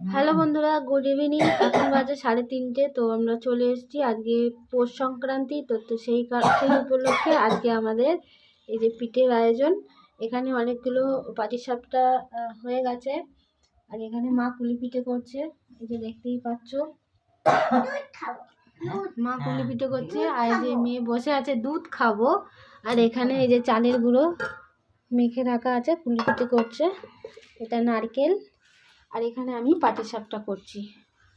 Hello বন্ধুরা good evening. এখন বাজে সাড়ে তিনটে তো আমরা চলে এসেছি আজকে পৌষ সংক্রান্তি তো তো সেই সেই উপলক্ষে আজকে আমাদের এই যে পিঠের আয়োজন। এখানে অনেকগুলো পাটিসাপটা হয়ে গেছে। আর এখানে মা কুলি পিঠে করছে। এই যে দেখতেই পাচ্ছ। মা কুলি পিঠে করছে। আর এই যে মেয়ে বসে আছে দুধ খাব। আর এখানে এই যে চালের গুঁড়ো মেখে রাখা আছে কুলি পিঠে করছে। এটা নারকেল। আর এখানে আমি পাটিসাপটা করছি।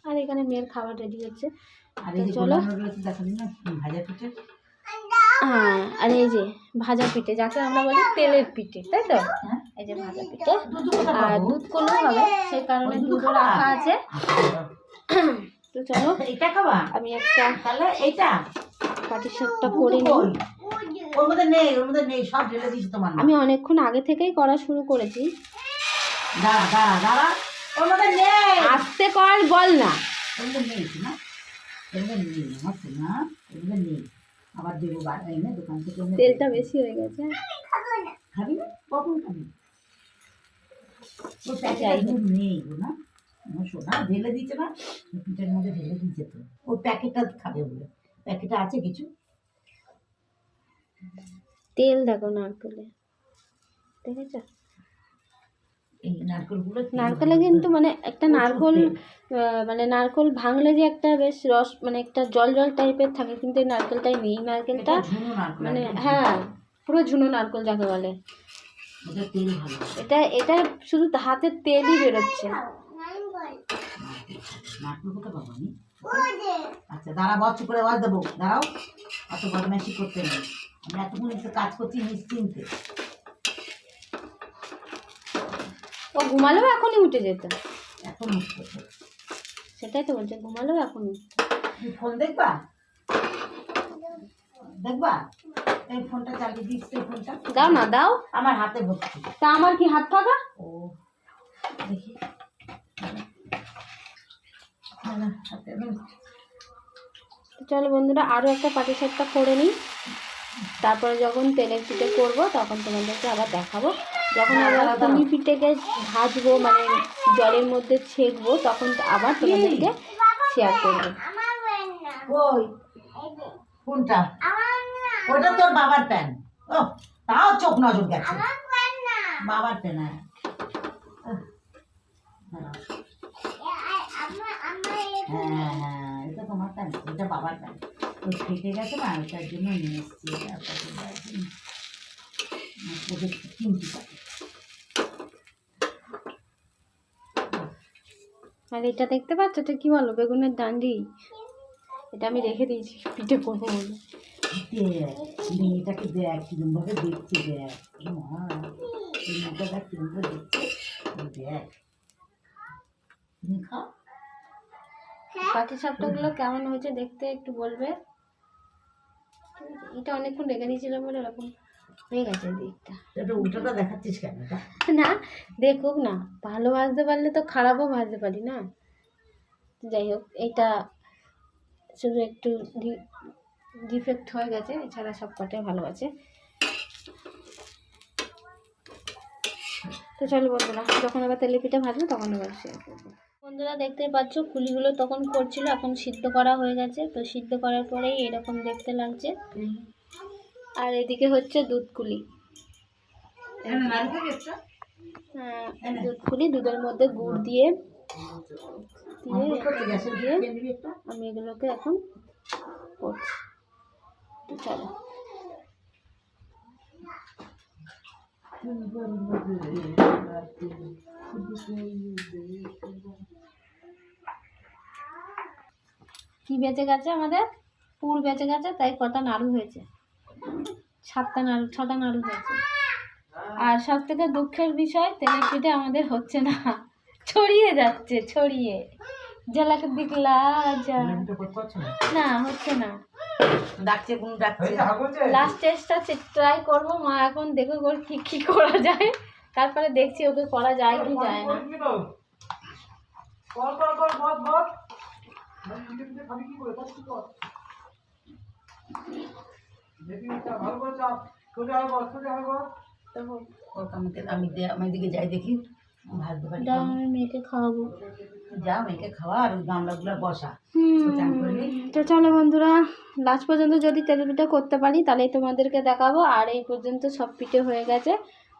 আর এখানে মেয়ের খাবার রেডি হচ্ছে। আর এই যে চলো। হ্যাঁ আর এই যে ভাজা পিঠে যাকে আমরা বলি তেলের পিঠে তাই তো? হ্যাঁ। এই যে ভাজা পিঠে। আর দুধ করলেও হবে সেই কারণে দুধ রাখা আছে। তো চলো এটা খাবা? আমি একটা তাহলে এইটা? পাটিসাপটা দুধ করে নিই। ওর মধ্যে নেই ওর মধ্যে নেই সব ঢেলে দিয়েছি তোমার আমি অনেকক্ষণ আগে থেকেই করা শুরু করেছি। দাঁড়া দাঁড়া দাঁড়া। আস্তে কর বল না। আবার দেবো এনে দোকান থেকে তেলটা বেশি হয়ে গেছে। খাবি না? কখন খাবি। দুধ নেই গো না? সোনা ঢেলে দিচ্ছে না? পিঠের মধ্যে ঢেলে দিচ্ছে তো। ওর প্যাকেটটা খাবে বলে। প্যাকেটে আছে কিছু? তেল দেখো নারকেলে। দেখেছ? এই নারকেলগুলো নারকেলে কিন্তু মানে একটা নারকোল মানে নারকোল ভাঙলে যে একটা বেশ রস মানে একটা জল জল টাইপের থাকে কিন্তু এই নারকেলটাই নেই নারকেলটা। মানে হ্যাঁ পুরো ঝুনো নারকেল যাকে বলে। এটা এটা শুধু হাতের তেলই বেরোচ্ছে। আচ্ছা দাঁড়া বস করে আওয়াজ দেবো। দাঁড়াও। অত বদমাইশি করতে নেই। আমি এতক্ষণ একটু কাজ করছি নিশ্চিন্তে। ও ঘুমালেও এখনই উঠে যেত। এখন সেটাই তো বলছে ঘুমালেও এখনই ফোন দেখবা? দেখবা? এই ফোনটা চালিয়ে দিচ্ছি এই ফোনটা দাও না দাও। আমার হাতে ভর্তি তা আমার কি হাত ফাঁকা? ও দেখি। ভর্তি। তো চলো বন্ধুরা আরও একটা পাটি পাটিসাপটা করে নিই। তারপরে যখন তেলের পিঠে করব তখন তোমাদেরকে আবার দেখাবো। যখন হ্যাঁ, আবার দাঁড়াও, কুমি পিঠেকে ভাজবো মানে জলের মধ্যে ছেঁকবো তখন আবার তোমাদেরকে শেয়ার করব। ওই কোনটা? ওটা তোর বাবার প্যান। ও তাও চোখ নজর গেছে। বাবার প্যান হ্যাঁ। হ্যাঁ হ্যাঁ এটা তোমার প্যান এটা বাবার প্যান। তো ফেটে গেছে না ওটার জন্য নিয়ে এসছি। এটা আপনাকে দেওয়ার আর এটা দেখতে পাচ্ছ? এটা কি বলো? বেগুনের ডান্ডি? এটা আমি রেখে দিয়েছি পিঠে করব বলে মেয়েটাকে দেখ কিরম দেখছে দেখ মা মেয়েটা দেখ। কিরম করে দেখছে এই দেখ তুমি খাও। পাটিসাপটাগুলো কেমন হয়েছে দেখতে একটু বলবে? এটা অনেকক্ষণ রেখে দিয়েছিলাম বলে এরকম হয়ে গেছে দিকটা। এটা উল্টোটা দেখাচ্ছিস কেন? না দেখুক না ভালো ভাজতে পারলে তো খারাপও ভাজতে পারি না। যাই হোক এটা শুধু একটু ডিফেক্ট হয়ে গেছে এছাড়া সব কটাই ভালো আছে। তো চলো বন্ধুরা যখন আবার তেলে পিঠা ভাজবো তখন আবার শেয়ার করব। বন্ধুরা দেখতেই পাচ্ছ কুলিগুলো তখন করছিল এখন সিদ্ধ করা হয়ে গেছে। তো সিদ্ধ করার পরেই এরকম দেখতে লাগছে। আর এদিকে হচ্ছে দুধ কুলি এখানে নারকেল একটা? আহ, দুধ খুলি দুধের মধ্যে গুড় দিয়ে দিয়ে আমি এগুলোকে এখন করছি। তো চলো। কি বেঁচে গেছে আমাদের? পুর বেঁচে গেছে তাই কটা নাড়ু হয়েছে। সাতটা নাড়ু ছটা নাড়ু হয়েছে। আর সব থেকে দুঃখের বিষয় তেলের পিঠে আমাদের হচ্ছে না। ছড়িয়ে যাচ্ছে ছড়িয়ে। জেলাকে দিকলা না? হচ্ছে না। ডাকছে কোন ডাকছে। লাস্ট টেস্টটা ট্রাই করব মা এখন দেখো ওর কি কি করা যায়। তারপরে দেখছি ওকে করা যায় কি যায় না। তো ওর আমাকে আমি দে- দিকে যাই দেখি দাও আমি মেয়েকে খাওয়াবো। যা মেয়েকে খাওয়া আর গামলাগুলো বসা। তো চলো বন্ধুরা লাস্ট পর্যন্ত যদি তেলের পিঠে করতে পারি তাহলেই তোমাদেরকে দেখাবো। আর এই পর্যন্ত সব পিঠে হয়ে গেছে।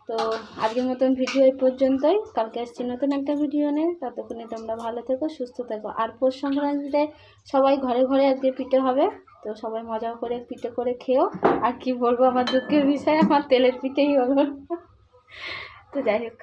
তো আজকের মতন ভিডিও এই পর্যন্তই। কালকে আসছি নতুন একটা ভিডিও নিয়ে। ততক্ষণে তোমরা ভালো থেকো সুস্থ থেকো। আর পৌষ সংক্রান্তিতে সবাই ঘরে ঘরে আজকে পিঠে হবে। তো সবাই মজা করে পিঠে করে খেও। আর কি বলব, আমার দুঃখের বিষয়, আমার তেলের পিঠেই হলো। তো যাই হোক।